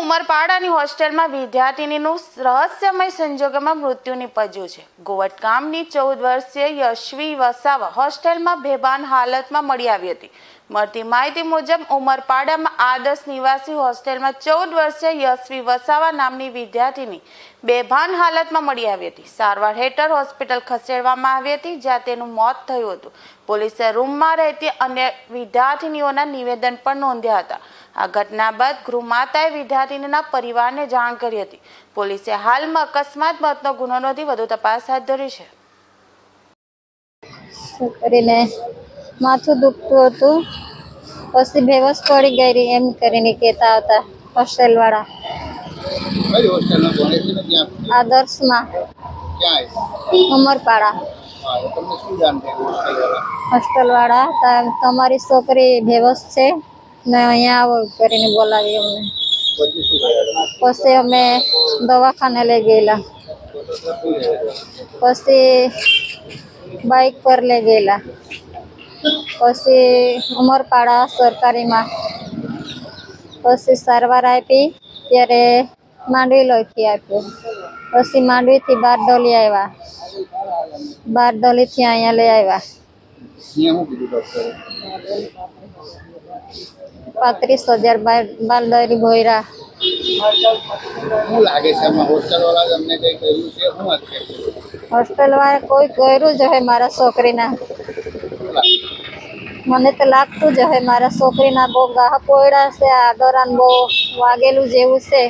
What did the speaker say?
ઉમરપાડાની હોસ્ટેલમાં વિદ્યાર્થિનીનું રહસ્યમય સંજોગોમાં મૃત્યુ નીપજ્યું છે. ગોવટ ચૌદ વર્ષીય યશવી વસાવા હોસ્ટેલમાં બેભાન હાલતમાં મળી આવી હતી. મળતી માહિતી મુજબ, ઉમરપાડામાં આદર્શ નિવાસી હોસ્ટેલમાં ચૌદ વર્ષીય યશવી વસાવા નામની વિદ્યાર્થીની બેભાન હાલતમાં મળી આવી હતી. સારવાર હેઠળ હોસ્પિટલ ખસેડવામાં આવી હતી, જ્યાં તેનું મોત થયું હતું. પોલીસે રૂમમાં રહેતી અન્ય વિદ્યાર્થીનીઓના નિવેદન પણ નોંધ્યા હતા. આ ઘટના બાદ ગૃહમાતાએ વિદ્યાર્થીનીના પરિવારને જાણ કરી હતી. પોલીસે હાલમાં અકસ્માત મોતનો ગુનો નોંધી વધુ તપાસ હાથ ધરી છે. છોકરીને કરીને માથું દુખતું હતું? પછી બેવસ પડી ગઈ રહી એમ કરીને કહેતા હતા, હોસ્ટેલવાળા. આદર્શમાં. ઉમરપાડા. હોસ્ટેલવાળા તમારી છોકરી બેવસ છે? ને અહીંયા આવો કરીને બોલાવી અમને. પછી અમે દવાખાને લઈ ગયેલા. પછી બાઇક પર લઈ ગયેલા. પછી ઉમરપાડા સરકારીમાં. પછી સારવાર આપી, ત્યારે માંડવી લોહીથી આપ્યું. પછી માંડવીથી બારડોલી આવ્યા. બારડોલીથી અહીંયા લઈ આવ્યા. અહીંયા શું કીધું ડૉક્ટરે પાંત્રીસ હજાર બાર બારડોલી ભોયરા. શું લાગે છે આમાં હોસ્ટેલવાળા તમને કંઈ કર્યું છે? શું વાત છે? હોસ્ટેલવાળા કોઈ કર્યું જ હોય મારા છોકરીના? મને તો લાગતું જ હે મારા છોકરીના બહુ ગાહ પોયડા છે આ દોરાન બહુ વાગેલું જેવું છે.